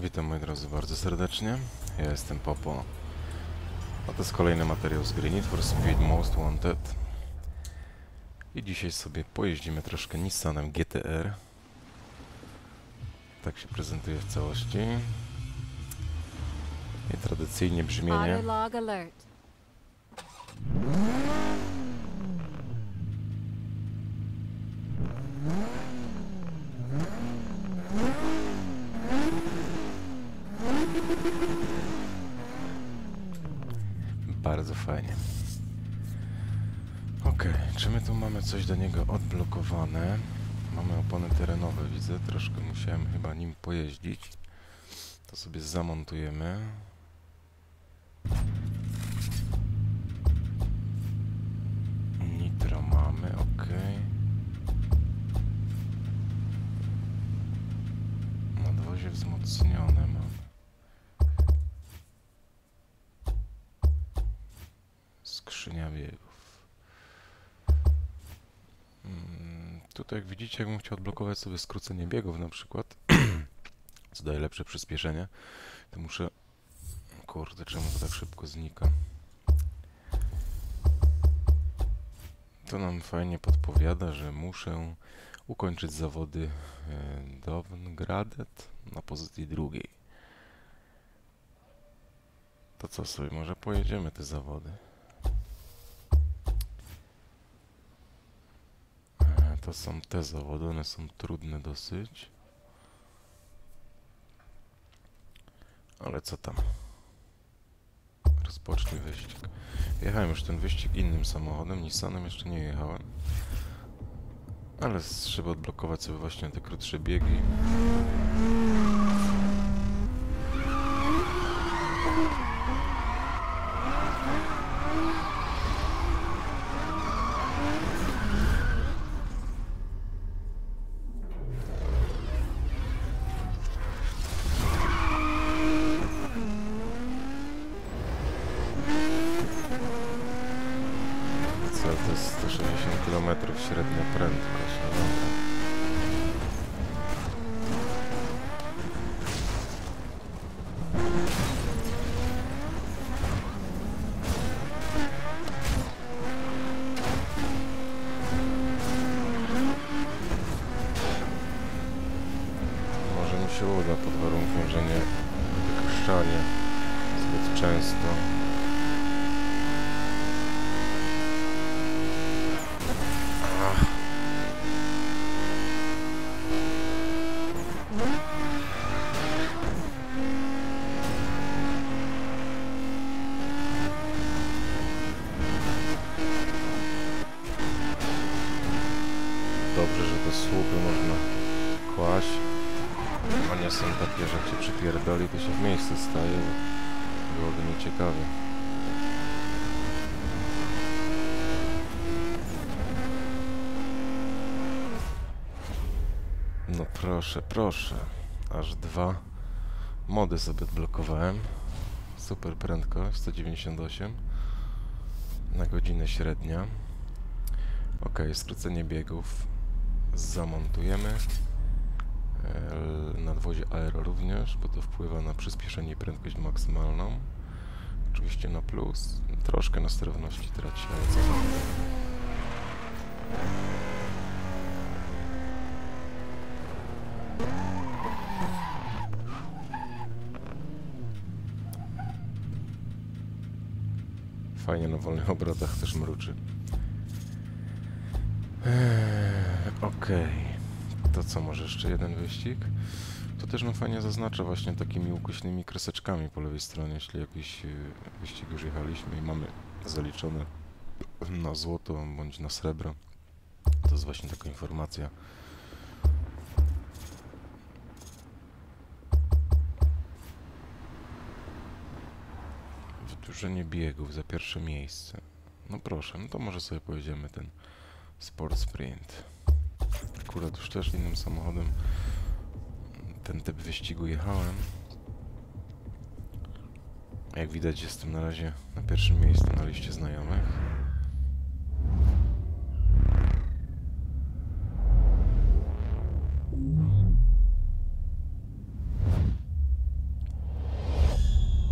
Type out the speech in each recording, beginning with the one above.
Witam moi drodzy bardzo serdecznie. Ja jestem Popo. A to jest kolejny materiał z gry Need for Speed Most Wanted. I dzisiaj sobie pojeździmy troszkę Nissanem GTR. Tak się prezentuje w całości. I tradycyjnie brzmienie. Log alert. Bardzo fajnie. Okej, czy my tu mamy coś do niego odblokowane? Mamy opony terenowe, widzę. Troszkę musiałem chyba nim pojeździć. To sobie zamontujemy. Widzicie, jakbym chciał odblokować sobie skrócenie biegów na przykład, co daje lepsze przyspieszenie, to muszę... Kurde, czemu to tak szybko znika? To nam fajnie podpowiada, że muszę ukończyć zawody e, Dovngradet na pozycji drugiej. To co sobie, może pojedziemy te zawody? E, To są te zawody, one są trudne dosyć. Ale co tam? Rozpocznij wyścig. Jechałem już ten wyścig innym samochodem, Nissanem jeszcze nie jechałem. Ale trzeba odblokować sobie właśnie te krótsze biegi. Co to jest 160 km średnia prędkość. No dobra. Może mi się uda pod warunkiem, że nie wykrzczanie zbyt często. Ach. Dobrze, że te słupy można kłaść. A nie są takie, że jak się przypierdoli, to się w miejscu staje. Byłoby nieciekawie. No proszę, proszę. Aż dwa mody sobie odblokowałem. Super prędkość, 198 na godzinę średnia. Ok, skrócenie biegów zamontujemy. E, Nadwozie aero również, bo to wpływa na przyspieszenie i prędkość maksymalną. Oczywiście na plus. Troszkę na sterowności traci, ale co. Fajnie na wolnych obrotach też mruczy. Eee, Okej. To co, może jeszcze jeden wyścig? To też nam fajnie zaznacza właśnie takimi ukośnymi kreseczkami po lewej stronie, jeśli jakiś e, wyścig już jechaliśmy i mamy zaliczone na złoto bądź na srebro. To jest właśnie taka informacja. Wydłużenie biegów za pierwsze miejsce. No proszę, no to może sobie pojedziemy ten Sport Sprint. Akurat już też innym samochodem ten typ wyścigu jechałem. Jak widać jestem na razie na pierwszym miejscu na liście znajomych.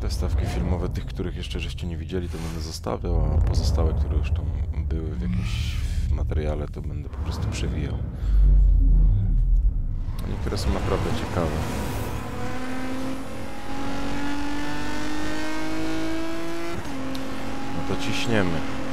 Te stawki filmowe tych, których jeszcze żeście nie widzieli, to będę zostawiał, a pozostałe, które już tam były w jakimś materiale, to będę po prostu przewijał. Niektóre są naprawdę ciekawe. No to ciśniemy.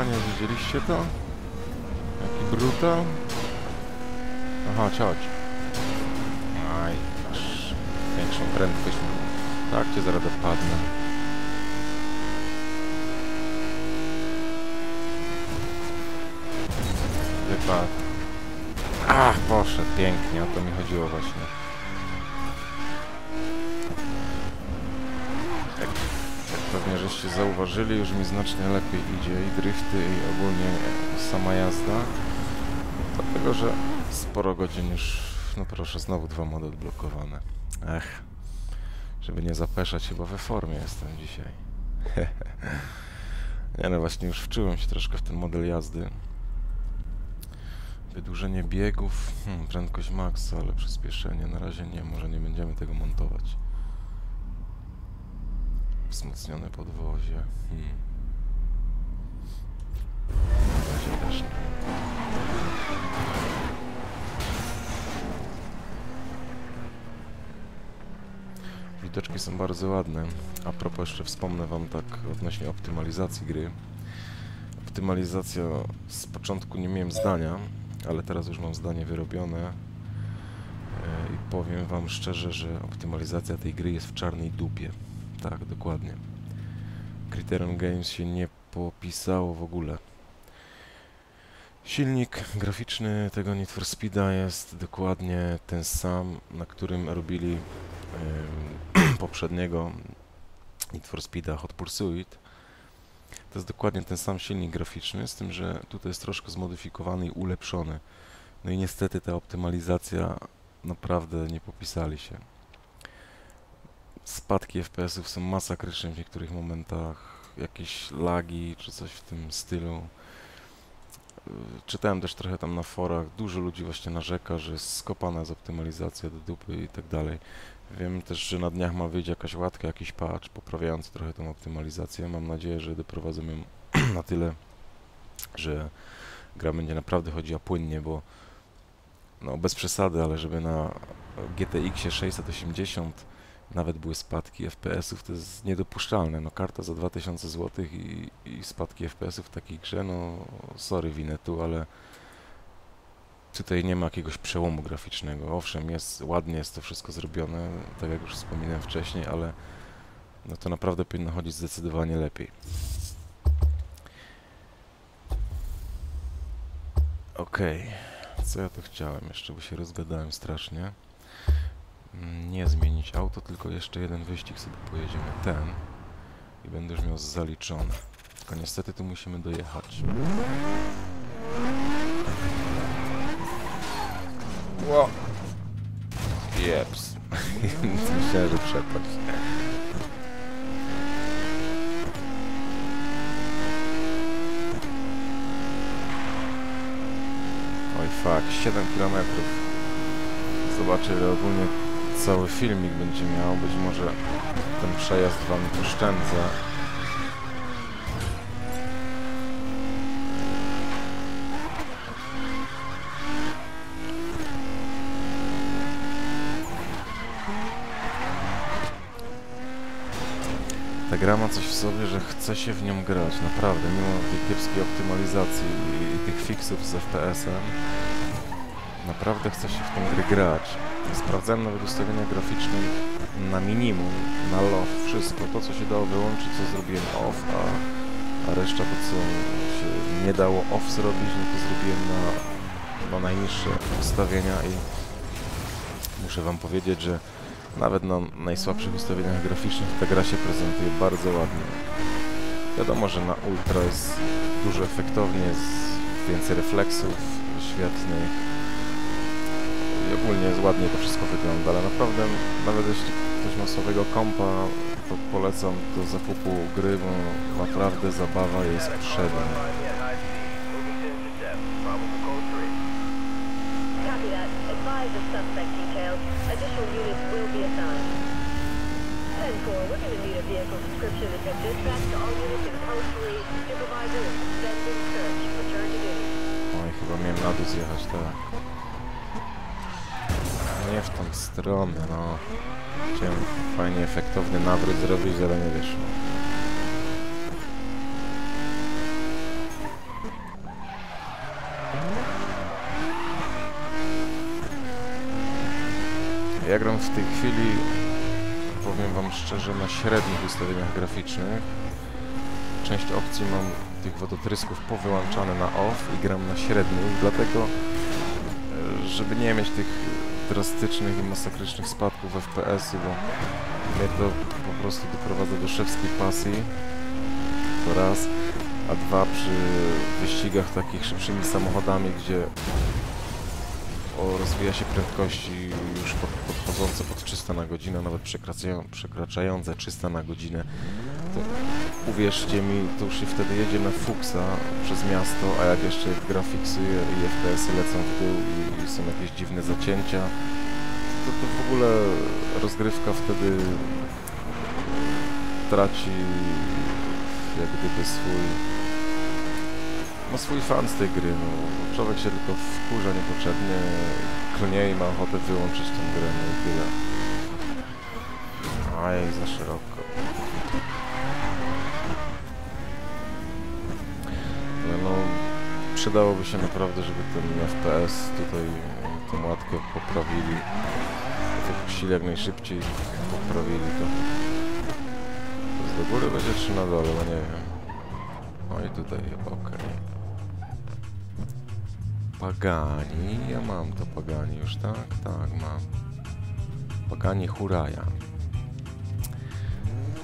Skuwanie, widzieliście to? Jaki brutal? Aha, ciać. Aj, masz większą prędkość. Tak, cię zaraz dopadnę. Wypadł. Ach, poszedł, pięknie, o to mi chodziło właśnie. Jak, jak pewnie żeście zauważyli, już mi znacznie lepiej idzie i drifty i ogólnie sama jazda. Dlatego, że sporo godzin już... No proszę, znowu dwa mody odblokowane. Ech. Żeby nie zapeszać, chyba we formie jestem dzisiaj. nie no, właśnie już wczułem się troszkę w ten model jazdy. Wydłużenie biegów, hmm, prędkość max, ale przyspieszenie na razie nie, może nie będziemy tego montować. Wzmocnione podwozie. Hmm. Razie też. Widoczki są bardzo ładne. A propos jeszcze wspomnę wam tak odnośnie optymalizacji gry. Optymalizacja z początku nie miałem zdania, ale teraz już mam zdanie wyrobione. E, I powiem wam szczerze, że optymalizacja tej gry jest w czarnej dupie. Tak, dokładnie. Criterion Games się nie popisało w ogóle. Silnik graficzny tego Need for Speeda jest dokładnie ten sam, na którym robili em, poprzedniego Need for Speeda Hot Pursuit. To jest dokładnie ten sam silnik graficzny, z tym, że tutaj jest troszkę zmodyfikowany i ulepszony. No i niestety ta optymalizacja naprawdę nie popisali się. Spadki FPS-ów są masakryczne w niektórych momentach, jakieś lagi czy coś w tym stylu. Y, Czytałem też trochę tam na forach, dużo ludzi właśnie narzeka, że jest skopana z optymalizacja do dupy i tak dalej. Wiem też, że na dniach ma wyjść jakaś łatka, jakiś patch poprawiający trochę tą optymalizację. Mam nadzieję, że doprowadzą ją na tyle, że gra będzie naprawdę chodziła płynnie, bo no bez przesady, ale żeby na GTX 680 nawet były spadki FPS-ów, to jest niedopuszczalne. No karta za 2000 zł i, i spadki FPS-ów w takiej grze, no sorry Winetu, ale tutaj nie ma jakiegoś przełomu graficznego. Owszem, jest ładnie jest to wszystko zrobione, tak jak już wspominałem wcześniej, ale no to naprawdę powinno chodzić zdecydowanie lepiej. Okej, co ja tu chciałem jeszcze, bo się rozgadałem strasznie. Nie zmienić auto, tylko jeszcze jeden wyścig sobie pojedziemy ten i będę już miał zaliczone. Tylko niestety tu musimy dojechać. Ło! Jeps. Myślałem, że przepaść. Oj fuck, 7 km. Zobaczę, ile ogólnie cały filmik będzie miał. Być może ten przejazd wam oszczędza. Ta gra ma coś w sobie, że chce się w nią grać, naprawdę, mimo tej kiepskiej optymalizacji i, i tych fixów z FPS-em. Naprawdę chce się w tą grę grać. Sprawdzałem nawet ustawienia graficzne na minimum, na low, wszystko. To, co się dało wyłączyć, co zrobiłem off, a a reszta to co się nie dało off zrobić, no to zrobiłem na, na najniższe ustawienia i muszę wam powiedzieć, że nawet na najsłabszych ustawieniach graficznych ta gra się prezentuje bardzo ładnie. Wiadomo, że na ultra jest dużo efektownie, jest więcej refleksów świetnych ogólnie jest ładnie to wszystko wygląda, ale naprawdę nawet jeśli ktoś ma słabego kompa, to polecam do zakupu gry, bo naprawdę zabawa jest przednia. Copy that. Advise of suspect details. Additional units will be assigned. 10-4, we're going to need a vehicle description and get dispatch to all units in Code 3. Supervisor is suspending search. Return to duty. Oj, chyba miałem na dół zjechać, tak. Nie w tą stronę, no. Chciałem fajnie efektowny nawrót zrobić, ale nie wyszło. Ja gram w tej chwili, powiem wam szczerze, na średnich ustawieniach graficznych. Część opcji mam tych wodotrysków powyłączane na off i gram na średnich, dlatego e, żeby nie mieć tych drastycznych i masakrycznych spadków FPS-u, bo mnie to po prostu doprowadza do szewskiej pasji, to raz, a dwa przy wyścigach takich szybszymi samochodami, gdzie o, rozwija się prędkości już pod, podchodzące pod 300 na godzinę, nawet przekraczają, przekraczające 300 na godzinę, to uwierzcie mi, to już się wtedy jedzie na fuksa przez miasto, a jak jeszcze grafiksy i FPS-y lecą w dół i, i są jakieś dziwne zacięcia, to, to w ogóle rozgrywka wtedy traci jak gdyby swój ma swój fan z tej gry, no. Człowiek się tylko wkurza niepotrzebnie, klnie i ma ochotę wyłączyć tę grę, no i tyle. Aj, za szeroko. Ale no, przydałoby się naprawdę, żeby ten FPS tutaj, e, tą łatkę poprawili. Wypuścili jak najszybciej, poprawili to. Jest do góry będzie czy na dole, bo nie wiem. O i tutaj, okej. Pagani, ja mam to Pagani już, tak? Tak, mam. Pagani Huraja.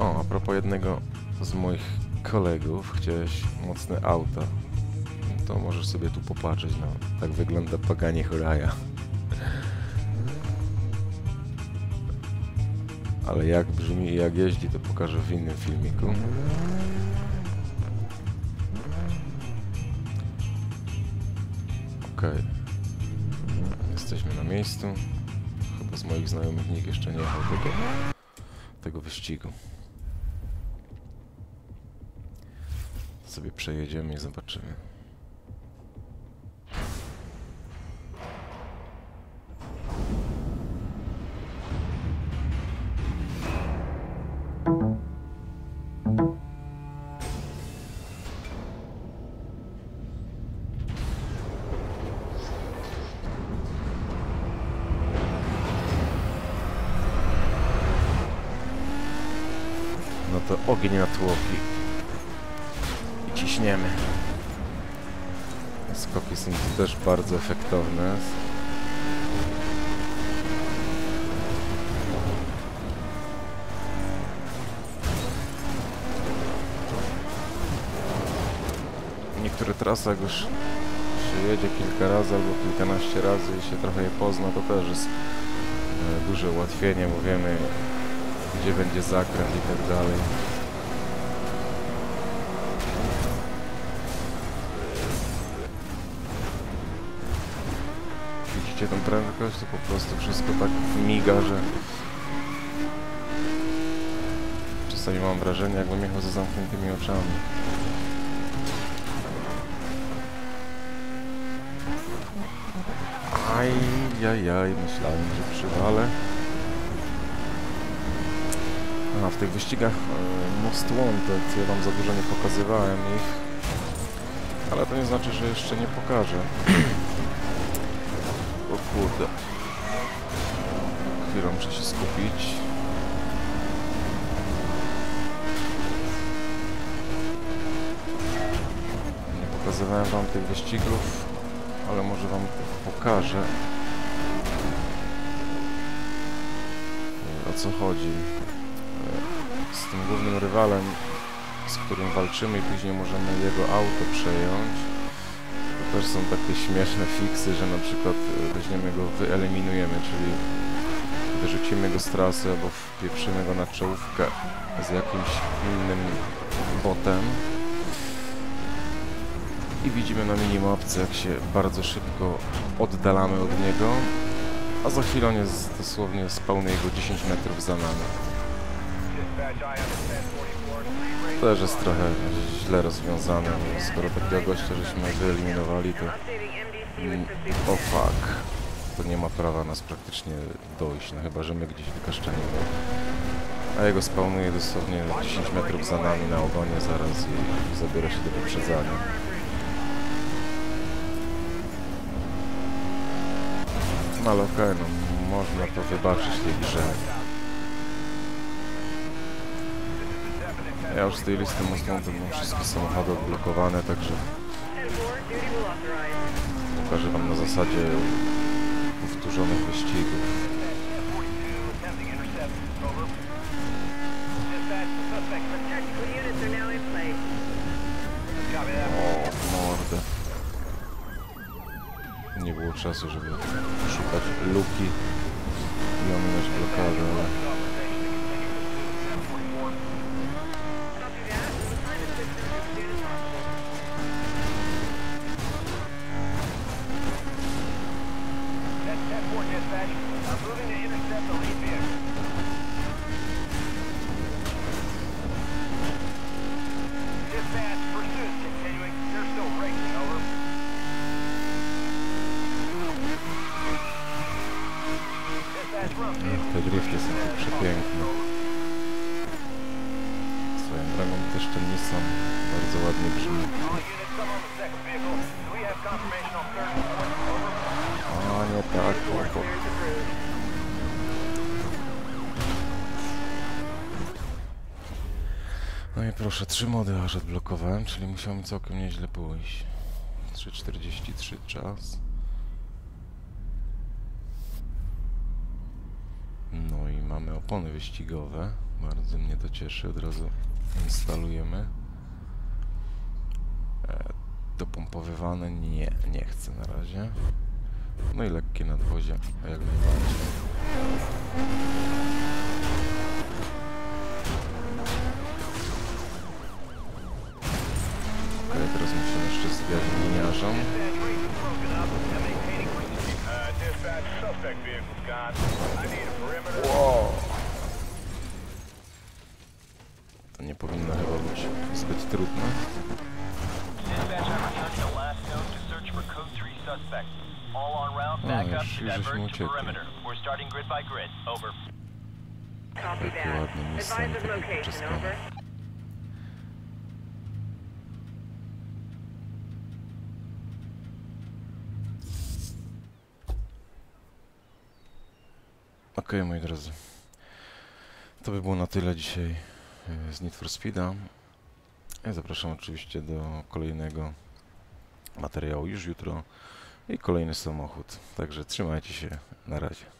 O, a propos jednego z moich kolegów, chciałeś mocne auta. To możesz sobie tu popatrzeć, no. Tak wygląda Pagani Huraja. Ale jak brzmi i jak jeździ, to pokażę w innym filmiku. Okej. Jesteśmy na miejscu. Chyba z moich znajomych nikt jeszcze nie jechał tego, tego wyścigu. Sobie przejedziemy i zobaczymy. Ogień na tłoki. I ciśniemy. Skoki są też bardzo efektowne. Niektóre trasy, jak już się jedzie kilka razy albo kilkanaście razy i się trochę je pozna, to też jest e, duże ułatwienie, bo wiemy gdzie będzie zakręt i tak dalej. Widzicie tą prędkość? To po prostu wszystko tak miga, że czasami mam wrażenie, jakbym jechał ze zamkniętymi oczami. Aj, jaj, jaj, myślałem, że przywalę. A w tych wyścigach e, Most Wanted ja wam za dużo nie pokazywałem ich, ale to nie znaczy, że jeszcze nie pokażę. kurde. Chwilę muszę się skupić. pokazywałem wam tych wyścigów, ale może wam pokażę o co chodzi. Z tym głównym rywalem, z którym walczymy i później możemy jego auto przejąć. Też są takie śmieszne fiksy, że na przykład e, weźmiemy go, wyeliminujemy, czyli wyrzucimy go z trasy albo wpieprzymy go na czołówkę z jakimś innym botem. I widzimy na minimapce jak się bardzo szybko oddalamy od niego a za chwilę on jest dosłownie spełny jego 10 metrów za nami też jest trochę źle rozwiązane skoro takiego gościa żeśmy wyeliminowali to Mm, O fuck. To nie ma prawa nas praktycznie dojść, no chyba, że my gdzieś wykaszczeni go. A jego spawnuje dosłownie 10 metrów za nami na ogonie zaraz i, zabiera się do wyprzedzania. No ale okej, no można to wybaczyć tej grze. Ja już z tej listy to mam wszystkie samochody odblokowane, także 10-4, duty will authorize. pokażę wam na zasadzie powtórzonych wyścigów. O. Nie było czasu, żeby szukać luki i ominąć blokadę, ale... Ech, te drifty są tu przepiękne. Swoją drogą też ten Nissan bardzo ładnie brzmi. A nie tak, chłopak. No i proszę, trzy mody aż odblokowałem, czyli musiał mi całkiem nieźle pójść. 3.43 czas. No i mamy opony wyścigowe. Bardzo mnie to cieszy. Od razu instalujemy. E, dopompowywane? Nie, nie chcę na razie. No i lekkie nadwozie, jak najbardziej. Okej, teraz musimy jeszcze zwiać liniarzom. Wow. To nie powinno chyba być zbyt trudne. Dispatch, I'm returning the last note to search for code Okej, moi drodzy. To by było na tyle dzisiaj e, z Need for Speeda. Ja zapraszam oczywiście do kolejnego materiału już jutro i kolejny samochód. Także trzymajcie się. Na razie.